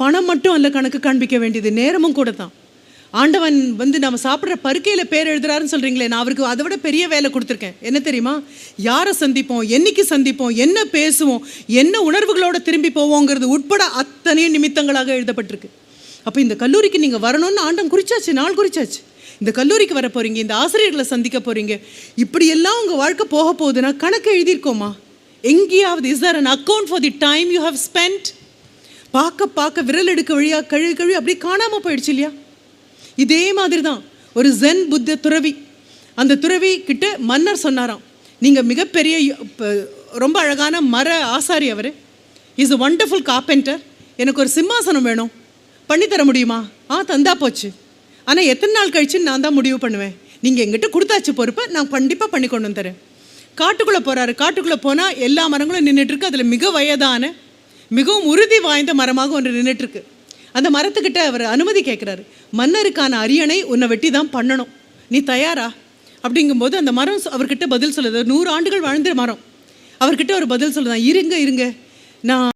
பணம் மட்டும் அல்ல கணக்கு காண்பிக்க வேண்டியது நேரமும் கூட தான் ஆண்டவன் வந்து நம்ம சாப்பிட்ற பருக்கையில் பேர் எழுதுறாருன்னு சொல்கிறீங்களே நான் அவருக்கு அதை விட பெரிய வேலை கொடுத்துருக்கேன். என்ன தெரியுமா? யாரை சந்திப்போம் என்னைக்கு சந்திப்போம் என்ன பேசுவோம் என்ன உணர்வுகளோட திரும்பி போவோங்கிறது உட்பட அத்தனையும் நிமித்தங்களாக எழுதப்பட்டிருக்கு. அப்போ இந்த கல்லூரிக்கு நீங்கள் வரணும்னு ஆண்டம் குறிச்சாச்சு நாள் குறிச்சாச்சு. இந்த கல்லூரிக்கு வர போகிறீங்க இந்த ஆசிரியர்களை சந்திக்க போகிறீங்க இப்படியெல்லாம் உங்கள் வாழ்க்கை போக போகுதுன்னா கணக்கு எழுதியிருக்கோமா? எங்கேயாவது is there an account for the time you have spent பார்க்க பார்க்க விரல் எடுக்க வழியாக கழுவி கழுவி அப்படி காணாமல் போயிடுச்சு இல்லையா? இதே மாதிரி தான் ஒரு ஜென் புத்த துறவி. அந்த துறவி கிட்ட மன்னர் சொன்னாராம் நீங்கள் மிகப்பெரிய ரொம்ப அழகான மர ஆசாரி அவர். இஸ் அ ஒண்டர்ஃபுல் கார்பெண்டர் எனக்கு ஒரு சிம்மாசனம் வேணும். பண்ணித்தர முடியுமா? ஆ தந்தா போச்சு. ஆனால் எத்தனை நாள் கழிச்சு நான் தான் முடிவு பண்ணுவேன். நீங்கள் எங்கிட்ட கொடுத்தாச்சு பொறுப்பை நான் கண்டிப்பாக பண்ணி கொண்டு வந்துறேன் காட்டுக்குள்ளே போகிறாரு காட்டுக்குள்ளே போனால் எல்லா மரங்களும் நின்றுட்டுருக்கு அதில் மிக வயதான மிகவும் உறுதி வாய்ந்த மரமாக ஒன்று நின்றுட்டுருக்கு அந்த மரத்துக்கிட்ட அவர் அனுமதி கேட்குறாரு. மன்னருக்கான அரியணை உன்னை வெட்டி தான் பண்ணணும். நீ தயாரா? அப்படிங்கும்போது அந்த மரம் அவர்கிட்ட பதில் சொல்லுது. நூறு ஆண்டுகள் வாழ்ந்த மரம். அவர்கிட்ட ஒரு பதில் சொல்லுதான் இருங்க இருங்க. நான்